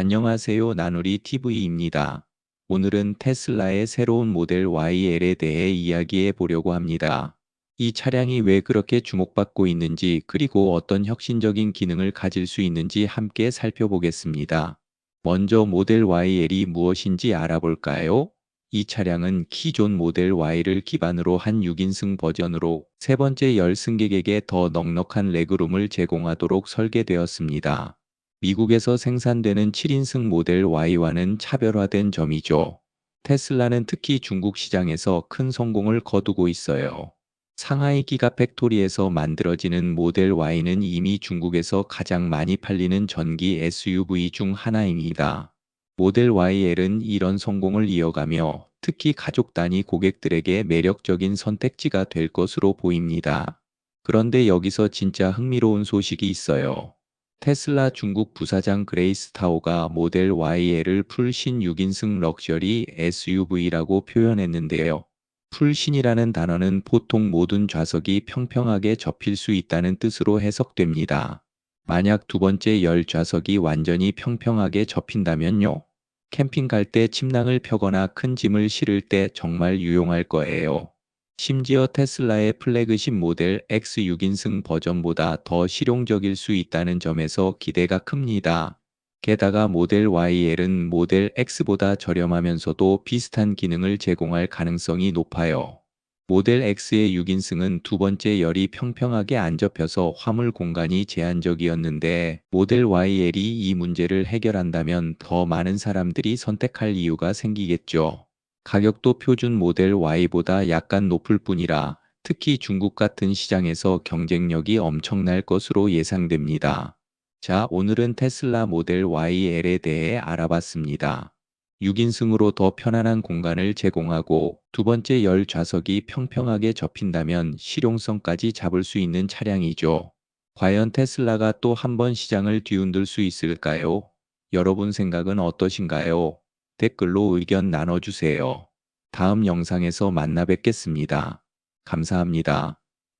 안녕하세요. 나누리 TV입니다. 오늘은 테슬라의 새로운 모델 YL에 대해 이야기해 보려고 합니다. 이 차량이 왜 그렇게 주목받고 있는지 그리고 어떤 혁신적인 기능을 가질 수 있는지 함께 살펴보겠습니다. 먼저 모델 YL이 무엇인지 알아볼까요? 이 차량은 기존 모델 Y를 기반으로 한 6인승 버전으로 세 번째 열 승객에게 더 넉넉한 레그룸을 제공하도록 설계되었습니다. 미국에서 생산되는 7인승 모델 Y와는 차별화된 점이죠. 테슬라는 특히 중국 시장에서 큰 성공을 거두고 있어요. 상하이 기가팩토리에서 만들어지는 모델 Y는 이미 중국에서 가장 많이 팔리는 전기 SUV 중 하나입니다. 모델 YL은 이런 성공을 이어가며 특히 가족 단위 고객들에게 매력적인 선택지가 될 것으로 보입니다. 그런데 여기서 진짜 흥미로운 소식이 있어요. 테슬라 중국 부사장 그레이스 타오가 모델 YL을 풀신 6인승 럭셔리 SUV라고 표현했는데요. 풀신이라는 단어는 보통 모든 좌석이 평평하게 접힐 수 있다는 뜻으로 해석됩니다. 만약 두 번째 열 좌석이 완전히 평평하게 접힌다면요. 캠핑 갈 때 침낭을 펴거나 큰 짐을 실을 때 정말 유용할 거예요. 심지어 테슬라의 플래그십 모델 X 6인승 버전보다 더 실용적일 수 있다는 점에서 기대가 큽니다. 게다가 모델 YL은 모델 X보다 저렴하면서도 비슷한 기능을 제공할 가능성이 높아요. 모델 X의 6인승은 두 번째 열이 평평하게 안 접혀서 화물 공간이 제한적이었는데 모델 YL이 이 문제를 해결한다면 더 많은 사람들이 선택할 이유가 생기겠죠. 가격도 표준 모델 Y보다 약간 높을 뿐이라 특히 중국 같은 시장에서 경쟁력이 엄청날 것으로 예상됩니다. 자, 오늘은 테슬라 모델 YL에 대해 알아봤습니다. 6인승으로 더 편안한 공간을 제공하고 두 번째 열 좌석이 평평하게 접힌다면 실용성까지 잡을 수 있는 차량이죠. 과연 테슬라가 또 한 번 시장을 뒤흔들 수 있을까요? 여러분 생각은 어떠신가요? 댓글로 의견 나눠주세요. 다음 영상에서 만나 뵙겠습니다. 감사합니다.